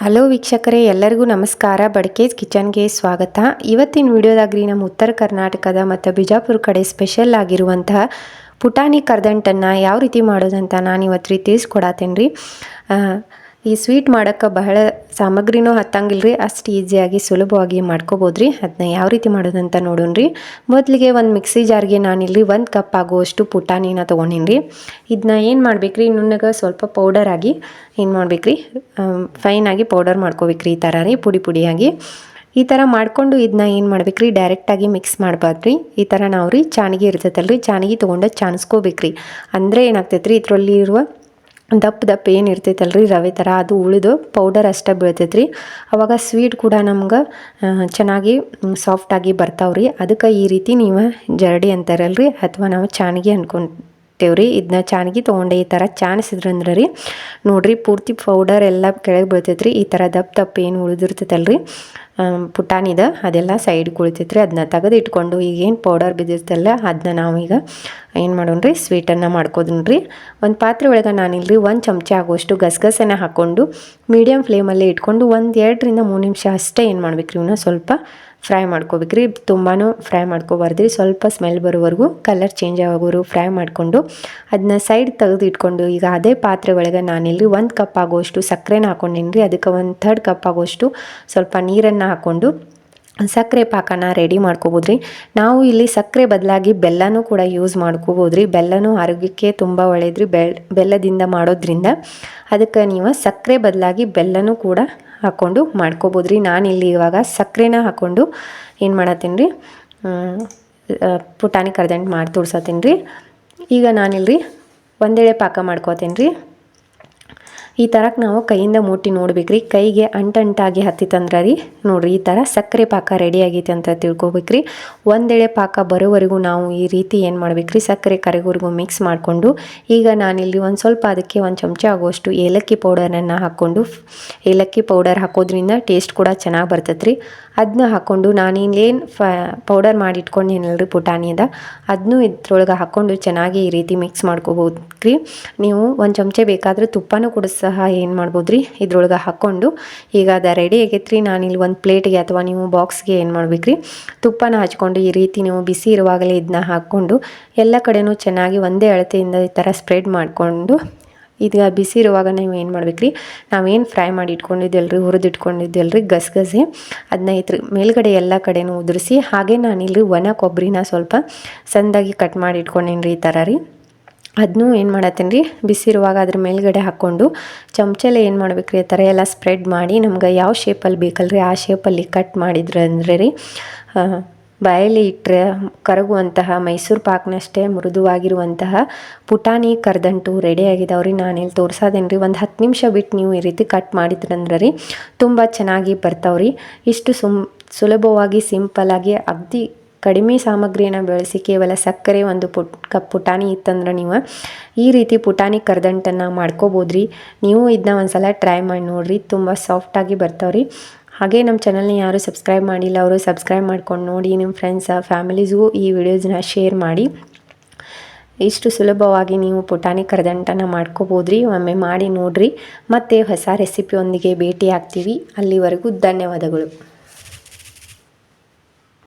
Hello ವೀಕ್ಷಕರೇ, ಎಲ್ಲರಿಗೂ ನಮಸ್ಕಾರ. ಬಡ್ಕೇಜ್ ಕಿಚನ್ಗೆ ಸ್ವಾಗತ. ಇವತ್ತಿನ ವಿಡಿಯೋದಾಗ್ರಿ ನಮ್ಮ ಉತ್ತರ ಕರ್ನಾಟಕದ ಮತ್ತು ಬಿಜಾಪುರ ಕಡೆ ಸ್ಪೆಷಲ್ ಆಗಿರುವಂತಹ ಪುಟಾಣಿ ಕರ್ದಂಟನ್ನು ಯಾವ ರೀತಿ ಮಾಡೋದಂತ ನಾನು ಇವತ್ತು ರೀ ತಿಳಿಸ್ಕೊಡತ್ತೇನೆ ರೀ ಈ ಸ್ವೀಟ್ ಮಾಡೋಕ್ಕೆ ಬಹಳ ಸಾಮಗ್ರಿನೂ ಹತ್ತಂಗಿಲ್ಲ ರೀ ಅಷ್ಟು ಈಸಿಯಾಗಿ, ಸುಲಭವಾಗಿ ಮಾಡ್ಕೋಬೋದು ರೀ ಅದನ್ನ ಯಾವ ರೀತಿ ಮಾಡೋದಂತ ನೋಡೋಣ ರೀ ಮೊದಲಿಗೆ ಒಂದು ಮಿಕ್ಸಿ ಜಾರ್ಗೆ ನಾನಿಲ್ಲಿ ಒಂದು ಕಪ್ ಆಗುವಷ್ಟು ಪುಟಾಣಿನ ತೊಗೊಂಡಿನಿ ರೀ ಇದನ್ನ ಏನು ಮಾಡ್ಬೇಕು ರೀ ನುಣ್ಣಗೆ ಸ್ವಲ್ಪ ಪೌಡರ್ ಆಗಿ ಏನು ಮಾಡ್ಬೇಕು ರೀ ಫೈನಾಗಿ ಪೌಡರ್ ಮಾಡ್ಕೋಬೇಕು ರೀ ಈ ಥರ ರೀ ಪುಡಿ ಪುಡಿಯಾಗಿ. ಈ ಥರ ಮಾಡಿಕೊಂಡು ಇದನ್ನ ಏನು ಮಾಡ್ಬೇಕು ರೀ ಡೈರೆಕ್ಟಾಗಿ ಮಿಕ್ಸ್ ಮಾಡ್ಬಾರ್ದು ರೀ ಈ ಥರ ನಾವು ರೀ ಚಾಣಿಗೆ ಇರ್ತೈತಲ್ಲ ರೀ ಚಾಣಿಗೆ ತೊಗೊಂಡು ಚಾಣಿಸ್ಕೋಬೇಕು ರೀ ಅಂದರೆ ಏನಾಗ್ತೈತೆ ರೀ ಇದರಲ್ಲಿ ಇರುವ ದಪ್ಪ ದಪ್ಪ ಏನು ಇರ್ತೈತಲ್ಲ ರೀ ರವೆ ಥರ ಅದು ಉಳಿದು ಪೌಡರ್ ಅಷ್ಟೇ ಬೀಳ್ತೈತೆ ರೀ ಅವಾಗ ಸ್ವೀಟ್ ಕೂಡ ನಮ್ಗೆ ಚೆನ್ನಾಗಿ ಸಾಫ್ಟಾಗಿ ಬರ್ತಾವೆ ರೀ ಅದಕ್ಕೆ ಈ ರೀತಿ ನೀವು ಜರಡಿ ಅಂತಾರಲ್ಲ ರೀ ಅಥವಾ ನಾವು ಚಾಣಿಗೆ ರೀ ಇದನ್ನ ಚಾಣಿಗೆ ತೊಗೊಂಡೆ ಈ ಥರ ಚಾಣಿಸಿದ್ರಂದ್ರೆ ರೀ ನೋಡಿರಿ ಪೂರ್ತಿ ಪೌಡರ್ ಎಲ್ಲ ಕೆಳಗೆ ಬೀಳ್ತೈತೆ ರೀ ಈ ಥರ ದಪ್ಪ ದಪ್ಪ ಏನು ಉಳಿದಿರ್ತೈತಲ್ಲ ರೀ ಪುಟಾಣಿದ ಅದೆಲ್ಲ ಸೈಡ್ ಕುಳಿತೈತೆ ರೀ ಅದನ್ನ ತೆಗೆದು ಇಟ್ಕೊಂಡು ಈಗೇನು ಪೌಡರ್ ಬಿದ್ದಿರ್ತಲ್ಲ ಅದನ್ನ ನಾವೀಗ ಏನು ಮಾಡೋಣ ರೀ ಸ್ವೀಟನ್ನು ಮಾಡ್ಕೋದನ್ ರೀ ಒಂದು ಪಾತ್ರೆ ಒಳಗೆ ನಾನಿಲ್ರಿ ಒಂದು ಚಮಚ ಆಗುವಷ್ಟು ಗಸಗಸೆನ ಹಾಕ್ಕೊಂಡು ಮೀಡಿಯಮ್ ಫ್ಲೇಮಲ್ಲಿ ಇಟ್ಕೊಂಡು ಒಂದು ಎರಡರಿಂದ ಮೂರು ನಿಮಿಷ ಅಷ್ಟೇ ಏನು ಮಾಡ್ಬೇಕು ಇವನ್ನ ಸ್ವಲ್ಪ ಫ್ರೈ ಮಾಡ್ಕೋಬೇಕ್ರಿ. ತುಂಬಾ ಫ್ರೈ ಮಾಡ್ಕೋಬಾರ್ದು ರೀ ಸ್ವಲ್ಪ ಸ್ಮೆಲ್ ಬರೋವರೆಗೂ ಕಲರ್ ಚೇಂಜ್ ಆಗೋರು ಫ್ರೈ ಮಾಡಿಕೊಂಡು ಅದನ್ನ ಸೈಡ್ ತೆಗೆದು ಇಟ್ಕೊಂಡು ಈಗ ಅದೇ ಪಾತ್ರೆ ಒಳಗೆ ನಾನಿಲ್ಲಿ ಒಂದು ಕಪ್ ಆಗುವಷ್ಟು ಸಕ್ಕರೆನ ಹಾಕ್ಕೊಂಡಿನಿ ಅದಕ್ಕೆ ಒಂದು ಥರ್ಡ್ ಕಪ್ ಆಗುವಷ್ಟು ಸ್ವಲ್ಪ ನೀರನ್ನು ಹಾಕ್ಕೊಂಡು ಸಕ್ಕರೆ ಪಾಕನ ರೆಡಿ ಮಾಡ್ಕೋಬೋದು ರೀ ನಾವು ಇಲ್ಲಿ ಸಕ್ಕರೆ ಬದಲಾಗಿ ಬೆಲ್ಲನೂ ಕೂಡ ಯೂಸ್ ಮಾಡ್ಕೋಬೋದು ರೀ ಬೆಲ್ಲನೂ ಆರೋಗ್ಯಕ್ಕೆ ತುಂಬ ಒಳ್ಳೇದ್ರಿ. ಬೆಲ್ ಬೆಲ್ಲದಿಂದ ಮಾಡೋದ್ರಿಂದ ಅದಕ್ಕೆ ನೀವು ಸಕ್ಕರೆ ಬದಲಾಗಿ ಬೆಲ್ಲನೂ ಕೂಡ ಹಾಕ್ಕೊಂಡು ಮಾಡ್ಕೋಬೋದು ರೀ ನಾನಿಲ್ಲಿ ಇವಾಗ ಸಕ್ಕರೆನ ಹಾಕ್ಕೊಂಡು ಏನು ಮಾಡತ್ತೀನಿ ರೀ ಪುಟಾಣಿ ಕರ್ದಂಟು ಮಾಡಿ ತೋರ್ಸತ್ತೀನಿ ರೀ ಈಗ ನಾನಿಲ್ಲಿ ಒಂದೇಳೆ ಪಾಕ ಮಾಡ್ಕೋತೀನಿ ರೀ ಈ ಥರಕ್ಕೆ ನಾವು ಕೈಯಿಂದ ಮುಟ್ಟಿ ನೋಡ್ಬೇಕು ರೀ ಕೈಗೆ ಅಂಟಂಟಾಗಿ ಹತ್ತಿತ್ತಂದ್ರೆ ರೀ. ನೋಡಿರಿ ಈ ಥರ ಸಕ್ಕರೆ ಪಾಕ ರೆಡಿ ಆಗೈತೆ ಅಂತ ತಿಳ್ಕೊಬೇಕ್ರಿ. ಒಂದೆಳೆ ಪಾಕ ಬರೋವರೆಗೂ ನಾವು ಈ ರೀತಿ ಏನು ಮಾಡ್ಬೇಕು ರೀ ಸಕ್ಕರೆ ಕರೆಗೋವರೆಗೂ ಮಿಕ್ಸ್ ಮಾಡಿಕೊಂಡು, ಈಗ ನಾನಿಲ್ಲಿ ಒಂದು ಸ್ವಲ್ಪ ಅದಕ್ಕೆ ಒಂದು ಚಮಚ ಆಗುವಷ್ಟು ಏಲಕ್ಕಿ ಪೌಡರನ್ನು ಹಾಕ್ಕೊಂಡು, ಏಲಕ್ಕಿ ಪೌಡರ್ ಹಾಕೋದ್ರಿಂದ ಟೇಸ್ಟ್ ಕೂಡ ಚೆನ್ನಾಗಿ ಬರ್ತೈತೆ ರೀ ಅದನ್ನ ಹಾಕ್ಕೊಂಡು ನಾನಿನ್ನೇನು ಫ ಪೌಡರ್ ಮಾಡಿ ಪುಟಾಣಿಯಿಂದ ಅದನ್ನೂ ಇದ್ರೊಳಗೆ ಹಾಕ್ಕೊಂಡು ಚೆನ್ನಾಗಿ ಈ ರೀತಿ ಮಿಕ್ಸ್ ಮಾಡ್ಕೋಬೋದು ರೀ ನೀವು ಒಂದು ಚಮಚೆ ಬೇಕಾದರೆ ತುಪ್ಪನೂ ಕೂಡ ಸಹ ಏನು ಮಾಡ್ಬೋದು ರೀ ಇದ್ರೊಳಗೆ ಹಾಕ್ಕೊಂಡು ಈಗ ಅದು ರೆಡಿ ಆಗೈತ್ರಿ. ನಾನಿಲ್ಲಿ ಒಂದು ಪ್ಲೇಟ್ಗೆ ಅಥವಾ ನೀವು ಬಾಕ್ಸ್ಗೆ ಏನು ಮಾಡ್ಬೇಕ್ರಿ? ತುಪ್ಪನ ಹಚ್ಕೊಂಡು ಈ ರೀತಿ ನೀವು ಬಿಸಿ ಇರುವಾಗಲೇ ಇದನ್ನ ಹಾಕ್ಕೊಂಡು ಎಲ್ಲ ಕಡೆನೂ ಚೆನ್ನಾಗಿ ಒಂದೇ ಅಳತೆಯಿಂದ ಈ ಥರ ಸ್ಪ್ರೆಡ್ ಮಾಡಿಕೊಂಡು ಈಗ ಬಿಸಿ ಇರುವಾಗ ನೀವು ಏನು ಮಾಡ್ಬೇಕ್ರಿ? ನಾವೇನು ಫ್ರೈ ಮಾಡಿ ಇಟ್ಕೊಂಡಿದ್ದೆಲ್ಲ ರೀ ಹುರಿದು ರೀ ಗಸಗಸೆ ಅದನ್ನ ಇದ್ರ ಮೇಲ್ಗಡೆ ಎಲ್ಲ ಕಡೆನೂ ಉದುರಿಸಿ ಹಾಗೆ ನಾನಿಲ್ಲಿ ಒಣ ಕೊಬ್ಬರಿನ ಸ್ವಲ್ಪ ಸಂದಾಗಿ ಕಟ್ ಮಾಡಿ ಇಟ್ಕೊಂಡೀನಿ ರೀ ಈ ಥರ ರೀ. ಅದನ್ನೂ ಏನು ಮಾಡತ್ತೀನಿ ರೀ? ಬಿಸಿರುವಾಗ ಅದ್ರ ಮೇಲ್ಗಡೆ ಹಾಕ್ಕೊಂಡು ಚಮಚಲ್ಲೇ ಏನು ಮಾಡ್ಬೇಕು ರೀ ಆ ಥರ ಎಲ್ಲ ಸ್ಪ್ರೆಡ್ ಮಾಡಿ ನಮ್ಗೆ ಯಾವ ಶೇಪಲ್ಲಿ ಬೇಕಲ್ರಿ? ಆ ಶೇಪಲ್ಲಿ ಕಟ್ ಮಾಡಿದ್ರೆ ಅಂದರೆ ರೀ ಬಾಯಲ್ಲಿ ಇಟ್ಟರೆ ಕರಗುವಂತಹ ಮೈಸೂರು ಪಾಕ್ನಷ್ಟೇ ಮೃದುವಾಗಿರುವಂತಹ ಪುಟಾಣಿ ಕರ್ದಂಟು ರೆಡಿ ನಾನು ತೋರ್ಸೋದೇನು ರೀ, ಒಂದು ಹತ್ತು ನಿಮಿಷ ಬಿಟ್ಟು ನೀವು ಈ ರೀತಿ ಕಟ್ ಮಾಡಿದ್ರಂದ್ರೆ ರೀ, ತುಂಬ ಚೆನ್ನಾಗಿ ಬರ್ತಾವ್ರಿ ಇಷ್ಟು ಸುಮ್, ಸುಲಭವಾಗಿ ಸಿಂಪಲ್ಲಾಗಿ ಅಗ್ದಿ ಕಡಿಮೆ ಸಾಮಗ್ರಿಯನ್ನು ಬಳಸಿ ಕೇವಲ ಸಕ್ಕರೆ ಒಂದು ಪುಟ್, ಕಪ್ ಪುಟಾಣಿ ಇತ್ತಂದ್ರೆ ನೀವು ಈ ರೀತಿ ಪುಟಾಣಿ ಕರ್ದಂಟನ್ನು ಮಾಡ್ಕೋಬೋದ್ರಿ. ನೀವು ಇದನ್ನ ಒಂದು ಸಲ ಟ್ರೈ ಮಾಡಿ ನೋಡಿರಿ, ತುಂಬ ಸಾಫ್ಟಾಗಿ ಬರ್ತಾವ್ರಿ. ಹಾಗೆ ನಮ್ಮ ಚಾನಲ್ನ ಯಾರು ಸಬ್ಸ್ಕ್ರೈಬ್ ಮಾಡಿಲ್ಲ, ಅವರು ಸಬ್ಸ್ಕ್ರೈಬ್ ಮಾಡ್ಕೊಂಡು ನೋಡಿ ನಿಮ್ಮ ಫ್ರೆಂಡ್ಸ ಫ್ಯಾಮಿಲೀಸ್ಗೂ ಈ ವಿಡಿಯೋಸ್ನ ಶೇರ್ ಮಾಡಿ. ಇಷ್ಟು ಸುಲಭವಾಗಿ ನೀವು ಪುಟಾಣಿ ಕರದಂಟನ ಮಾಡ್ಕೋಬೋದ್ರಿ. ಒಮ್ಮೆ ಮಾಡಿ ನೋಡ್ರಿ. ಮತ್ತೆ ಹೊಸ ರೆಸಿಪಿಯೊಂದಿಗೆ ಭೇಟಿ ಆಗ್ತೀವಿ ಅಲ್ಲಿವರೆಗೂ ಧನ್ಯವಾದಗಳು.